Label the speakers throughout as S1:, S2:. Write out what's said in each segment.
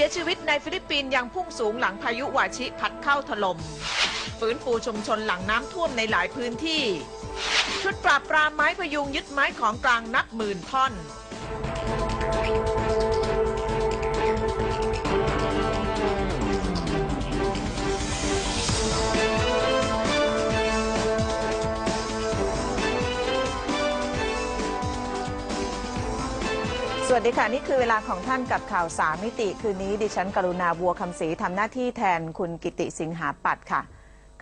S1: สียชีวิตในฟิลิปปินส์ยังพุ่งสูงหลังพายุวาชิพัดเข้าถล่มฟื้นฟูชุมชนหลังน้ำท่วมในหลายพื้นที่ ชุดปราบปรามไม้พยุงยึดไม้ของกลางนับหมื่นท่อน วัสดีค่ะ นี่คือเวลาของท่านกับข่าวสามิติ คืนนี้ดิฉันกรุณาบัวคำศรีทำหน้าที่แทนคุณกิติสิงหาปัตย์ค่ะ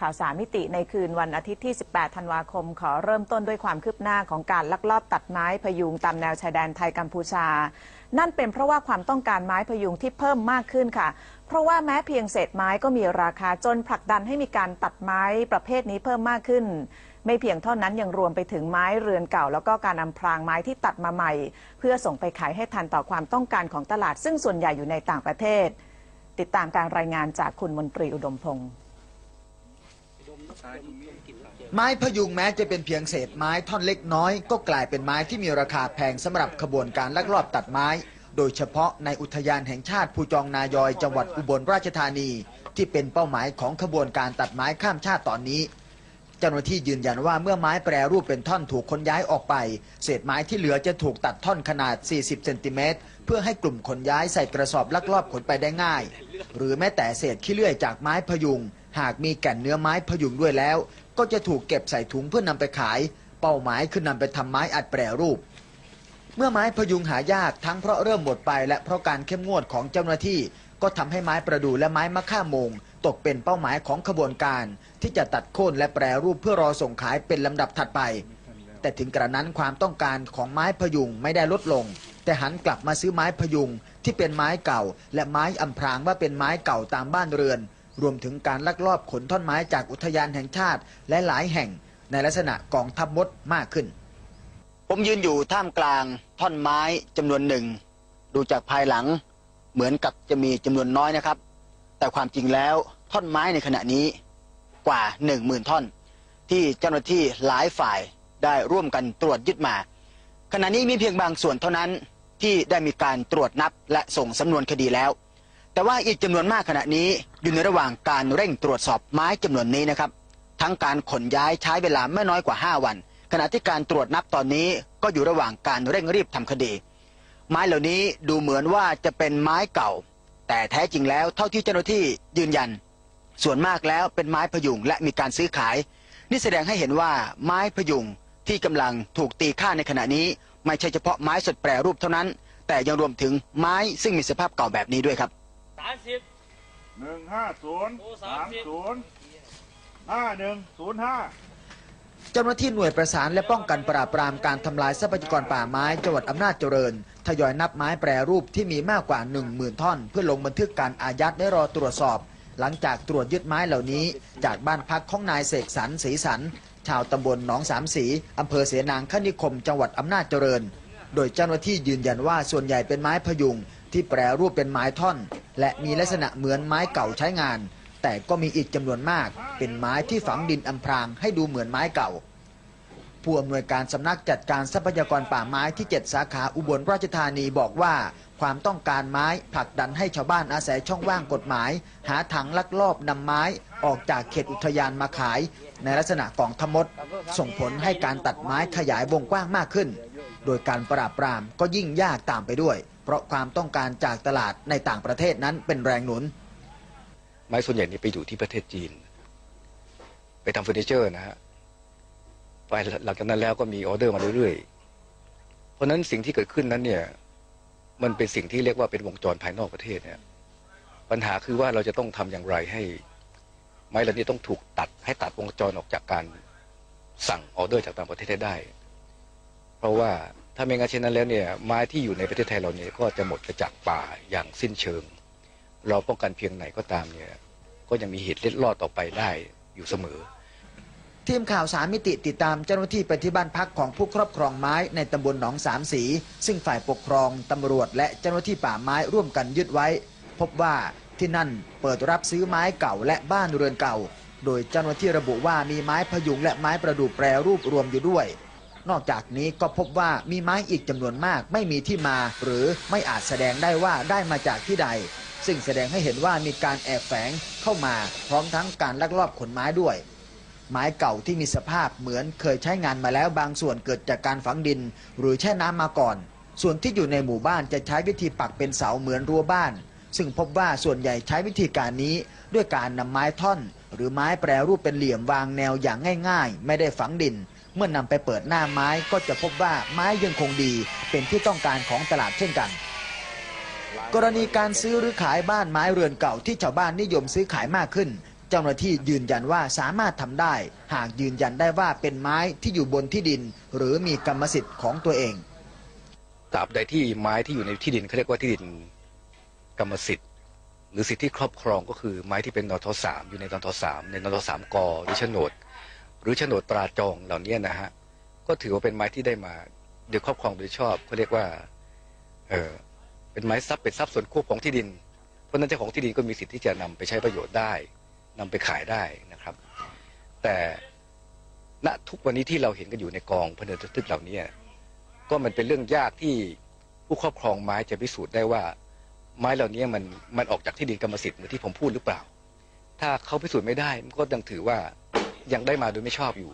S1: ข่าวสามมิติในคืนวันอาทิตย์ที่ 18 ธันวาคม ขอเริ่มต้นด้วยความคืบหน้าของการลักลอบตัดไม้พยุงตามแนวชายแดนไทยกัมพูชา นั่นเป็นเพราะว่าความต้องการไม้พยุงที่เพิ่มมากขึ้นค่ะ เพราะว่าแม้เพียงเศษไม้ก็มีราคาจนผลักดันให้มีการตัดไม้ประเภทนี้เพิ่มมากขึ้น ไม่เพียงเท่านั้นยังรวมไปถึงไม้เรือนเก่า แล้วก็การอำพรางไม้ที่ตัดมาใหม่ เพื่อส่งไปขายให้ทันต่อความต้องการของตลาด ซึ่งส่วนใหญ่อยู่ในต่างประเทศ ติดตามการรายงานจากคุณมนตรีอุดมพงศ์
S2: ไม้พยุงแม้จะเป็นเพียงเศษไม้ท่อนเล็กน้อย ก็กลายเป็นไม้ที่มีราคาแพงสำหรับขบวนการลักลอบตัดไม้ โดยเฉพาะในอุทยานแห่งชาติภูจองนายอยจังหวัดอุบลราชธานี ที่เป็นเป้าหมายของขบวนการตัดไม้ข้ามชาติตอนนี้เจ้าหน้าที่ยืนยันว่าเมื่อไม้แปรรูปเป็นท่อนถูกขนย้ายออกไป เศษไม้ที่เหลือจะถูกตัดท่อนขนาด 40 เซนติเมตรเพื่อให้กลุ่มขนย้ายใส่กระสอบลักลอบขนไปได้ง่าย หรือแม้แต่เศษขี้เลื่อยจากไม้พยุง หากมีแก่นเนื้อไม้พยุงด้วยแล้ว ก็จะถูกเก็บใส่ถุงเพื่อนำไปขาย เป้าหมายคือนำไปทำไม้อัดแปรรูป เมื่อไม้พยุงหายากทั้งเพราะเริ่มหมดไป และเพราะการเข้มงวดของเจ้าหน้าที่ ก็ทำให้ไม้ประดู่และไม้มะค่าโมง ตกเป็นเป้าหมายของขบวนการ ที่จะตัดโค่นและแปรรูปเพื่อรอส่งขายเป็นลำดับถัดไป แต่ถึงกระนั้นความต้องการของไม้พยุงไม่ได้ลดลงแต่หันกลับมาซื้อไม้พยุงที่เป็นไม้เก่า และไม้อำพรางว่าเป็นไม้เก่าตามบ้านเรือน รวมถึงการลักลอบขนท่อนไม้จากอุทยานแห่งชาติ และหลายแห่งในลักษณะกองทัพมดมากขึ้น ผมยืนอยู่ท่ามกลางท่อนไม้จำนวนหนึ่ง ดูจากภายหลังเหมือนกับจะมีจำนวนน้อยนะครับ แต่ความจริงแล้วท่อนไม้ในขณะนี้กว่าหนึ่งหมื่นท่อน ที่เจ้าหน้าที่หลายฝ่ายได้ร่วมกันตรวจยึดมา ขณะนี้มีเพียงบางส่วนเท่านั้นที่ได้มีการตรวจนับและส่งสำนวนคดีแล้ว แต่ว่าอีกจำนวนมากขณะนี้อยู่ในระหว่างการเร่งตรวจสอบไม้จำนวนนี้นะครับ ทั้งการขนย้ายใช้เวลาไม่น้อยกว่า 5 วัน ขณะที่การตรวจนับตอนนี้ก็อยู่ระหว่างการเร่งรีบทำคดี ไม้เหล่านี้ดูเหมือนว่าจะเป็นไม้เก่า แต่แท้จริงแล้วเท่าที่เจ้าหน้าที่ยืนยัน ส่วนมากแล้วเป็นไม้พยุงและมีการซื้อขาย นี่แสดงให้เห็นว่าไม้พยุงที่กำลังถูกตีค่าในขณะนี้ ไม่ใช่เฉพาะไม้สดแปรรูปเท่านั้น แต่ยังรวมถึงไม้ซึ่งมีสภาพเก่าแบบนี้ด้วยครับ
S3: สามสิบ
S4: หนึ่งห้าศูนย์
S3: โอ้สา
S4: สามม
S3: สิบ
S4: ศูนย์ห้าหนึ่งศูนย์ห้า
S2: เจ้าหน้าที่หน่วยประสานและป้องกันปราบปรามการทำลายทรัพยากรป่าไม้จังหวัดอำนาจเจริญ ทยอยนับไม้แปรรูปที่มีมากกว่า 1 0,000 ท่อน เพื่อลงบันทึกการอายัดได้รอตรวจสอบ หลังจากตรวจยึดไม้เหล่านี้ จากบ้านพักของนายเสกสรรศรีสันชาวตำบลหนองสามสีอำเภอเสนางคณิคม จังหวัดอำนาจเจริญ โดยเจ้าหน้าที่ยืนยันว่าส่วนใหญ่เป็นไม้พยุง ที่แปรรูปเป็นไม้ท่อน และมีลักษณะเหมือนไม้เก่าใช้งาน แต่ก็มีอีกจำนวนมาก เป็นไม้ที่ฝังดินอำพรางให้ดูเหมือนไม้เก่าผู้อำนวยการสำนักจัดการทรัพยากรป่าไม้ที่ 7 สาขาอุบลราชธานีบอกว่า ความต้องการไม้ผลักดันให้ชาวบ้านอาศัยช่องว่างกฎหมาย หาถังลักลอบนำไม้ออกจากเขตอุทยานมาขาย ในลักษณะกองทมด ส่งผลให้การตัดไม้ขยายวงกว้างมากขึ้น โดยการปราบปรามก็ยิ่งยากตามไปด้วย เพราะความต้องการจากตลาดในต่างประเทศนั้นเป็นแรงหนุน
S5: ไม้ส่วนใหญ่นี่ไปอยู่ที่ประเทศจีน ไปทำเฟอร์นิเจอร์นะฮะไปหลังจากนั้นแล้วก็มีออเดอร์มาเรื่อยๆ เพราะนั้นสิ่งที่เกิดขึ้นนั้นเนี่ย มันเป็นสิ่งที่เรียกว่าเป็นวงจรภายนอกประเทศเนี่ยปัญหาคือว่าเราจะต้องทำอย่างไรให้ ไม้เหล่านี้ต้องถูกตัดให้ตัดวงจรออกจากการสั่งออเดอร์จากต่างประเทศได้ เพราะว่าถ้าไม่งั้นเช่นนั้นแล้วเนี่ยไม้ที่อยู่ในประเทศไทยเราเนี่ยก็จะหมดไปจากป่าอย่างสิ้นเชิง เราป้องกันเพียงไหนก็ตามเนี่ยก็ยังมีเหตุเล็ดลอดต่อไปได้อยู่เสมอ
S2: ทีมข่าวสามมิติติดตามเจ้าหน้าที่ไปที่บ้านพักของผู้ครอบครองไม้ในตำบลหนองสามสี ซึ่งฝ่ายปกครองตำรวจและเจ้าหน้าที่ป่าไม้ร่วมกันยึดไว้ พบว่าที่นั่นเปิดรับซื้อไม้เก่าและบ้านเรือนเก่า โดยเจ้าหน้าที่ระบุว่ามีไม้พยุงและไม้ประดู่แปรรูปรวมอยู่ด้วย นอกจากนี้ก็พบว่ามีไม้อีกจำนวนมากไม่มีที่มา หรือไม่อาจแสดงได้ว่าได้มาจากที่ใด ซึ่งแสดงให้เห็นว่ามีการแอบแฝงเข้ามาพร้อมทั้งการลักลอบขนไม้ด้วย ไม้เก่าที่มีสภาพเหมือนเคยใช้งานมาแล้วบางส่วนเกิดจากการฝังดิน หรือแช่น้ำมาก่อน ส่วนที่อยู่ในหมู่บ้านจะใช้วิธีปักเป็นเสาเหมือนรั้วบ้าน ซึ่งพบว่าส่วนใหญ่ใช้วิธีการนี้ด้วยการนำไม้ท่อน หรือไม้แปรรูปเป็นเหลี่ยมวางแนวอย่างง่าย ๆ ไม่ได้ฝังดิน เมื่อนำไปเปิดหน้าไม้ก็จะพบว่าไม้ยังคงดีเป็นที่ต้องการของตลาดเช่นกัน กรณีการซื้อหรือขายบ้านไม้เรือนเก่าที่ชาวบ้านนิยมซื้อขายมากขึ้น เจ้าหน้าที่ยืนยันว่าสามารถทำได้ หากยืนยันได้ว่าเป็นไม้ที่อยู่บนที่ดิน หรือมีกรรมสิทธิ์ของตัวเอง
S5: ตราบใดที่ไม้ที่อยู่ในที่ดินเขาเรียกว่าที่ดินกรรมสิทธิ์ หรือสิทธิครอบครองก็คือไม้ที่เป็นนทสามอยู่ในนทสามในนทสามกหรือโฉนด รือโฉนดตราจองเหล่านี้นะฮะก็ถือว่าเป็นไม้ที่ได้มาโดยครอบครองโดยชอบเขาเรียกว่าเออเป็นไม้ทรัพย์เป็นทรัพย์ส่วนควบของที่ดิน เพราะนั้นเจ้าของที่ดินก็มีสิทธิ์ที่จะนำไปใช้ประโยชน์ได้นำไปขายได้นะครับ แต่ณทุกวันนี้ที่เราเห็นกันอยู่ในกองพเนินทึกเหล่านี้ก็มันเป็นเรื่องยากที่ผู้ครอบครองไม้จะพิสูจน์ได้ว่า ไม้เหล่านี้มันมันออกจากที่ดินกรรมสิทธิ์เหมือนที่ผมพูดหรือเปล่า ถ้าเขาพิสูจน์ไม่ได้มันก็ยังถือว่า ยังได้มาโดยไม่ชอบอยู่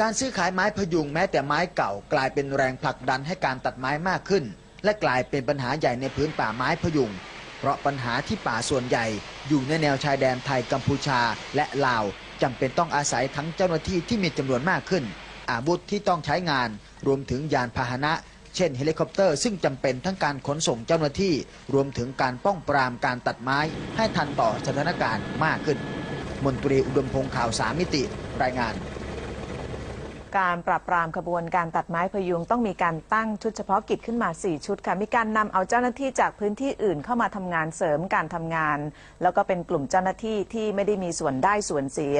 S2: การซื้อขายไม้พยุงแม้แต่ไม้เก่ากลายเป็นแรงผลักดันให้การตัดไม้มากขึ้น และกลายเป็นปัญหาใหญ่ในพื้นป่าไม้พยุง เพราะปัญหาที่ป่าส่วนใหญ่ อยู่ในแนวชายแดนไทยกัมพูชาและลาวจำเป็นต้องอาศัยทั้งเจ้าหน้าที่ที่มีจำนวนมากขึ้น อาวุธที่ต้องใช้งาน รวมถึงยานพาหนะ เช่นเฮลิคอปเตอร์ซึ่งจำเป็นทั้งการขนส่งเจ้าหน้าที่ รวมถึงการป้องปรามการตัดไม้ให้ทันต่อสถานการณ์มากขึ้น มนตรีอุดมพงษ์ข่าวสามมิติรายงาน
S1: การปราบปรามขบวนการตัดไม้พยุงต้องมีการตั้งชุดเฉพาะกิจขึ้นมา 4 ชุดค่ะ มีการนำเอาเจ้าหน้าที่จากพื้นที่อื่นเข้ามาทำงานเสริมการทำงาน แล้วก็เป็นกลุ่มเจ้าหน้าที่ที่ไม่ได้มีส่วนได้ส่วนเสีย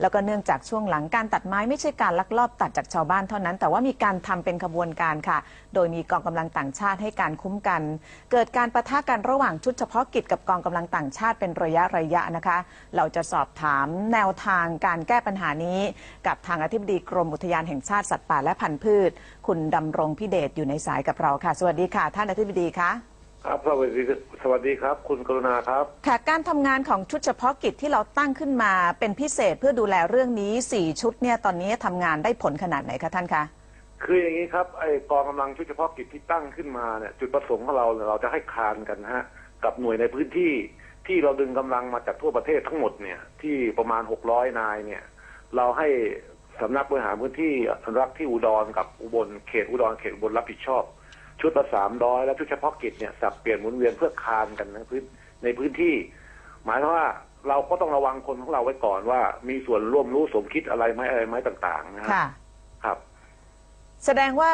S1: แล้วก็เนื่องจากช่วงหลังการตัดไม้ไม่ใช่การลักลอบตัดจากชาวบ้านเท่านั้น แต่ว่ามีการทำเป็นขบวนการค่ะ โดยมีกองกำลังต่างชาติให้การคุ้มกัน เกิดการประทะกันระหว่างชุดเฉพาะกิจกับกองกำลังต่างชาติเป็นระยะระยะนะคะ เราจะสอบถามแนวทางการแก้ปัญหานี้ กับทางอธิบดีกรมอุทยานแห่งชาติสัตว์ป่าและพันธุ์พืช คุณดำรงพิเดชอยู่ในสายกับเราค่ะ สวัสดีค่ะ ท่านอธิบดีคะ
S3: ครับสวัสดีสวัสดีครับ คุณกรุณาครับ
S1: ค่ะ การทำงานของชุดเฉพาะกิจที่เราตั้งขึ้นมาเป็นพิเศษเพื่อดูแลเรื่องนี้ 4 ชุดเนี่ยตอนนี้ทำงานได้ผลขนาดไหนคะท่านคะ
S3: คืออย่างนี้ครับไอ้กองกำลังชุดเฉพาะกิจที่ตั้งขึ้นมาเนี่ยจุดประสงค์ของเราเนี่ยเราจะให้คานกันนะฮะกับหน่วยในพื้นที่ที่เราดึงกำลังมาจากทั่วประเทศทั้งหมดเนี่ยที่ประมาณ 600 นายเนี่ย เราให้ สำนักบริหารพื้นที่อนุรักษ์ที่อุดรกับอุบลเขตอุดรเขตอุบลรับผิดชอบ ชุดละสามร้อยแล้วชุดเฉพาะกิจเนี่ยสับเปลี่ยนหมุนเวียนเพื่อคานกันในพื้นในพื้นที่ หมายความว่าเราก็ต้องระวังคนของเราไว้ก่อนว่า มีส่วนร่วมรู้สมคิดอะไรไหมอะไรไหมต่าง ๆ นะฮะ
S1: ค่ะ
S3: ครับ
S1: แสดงว่า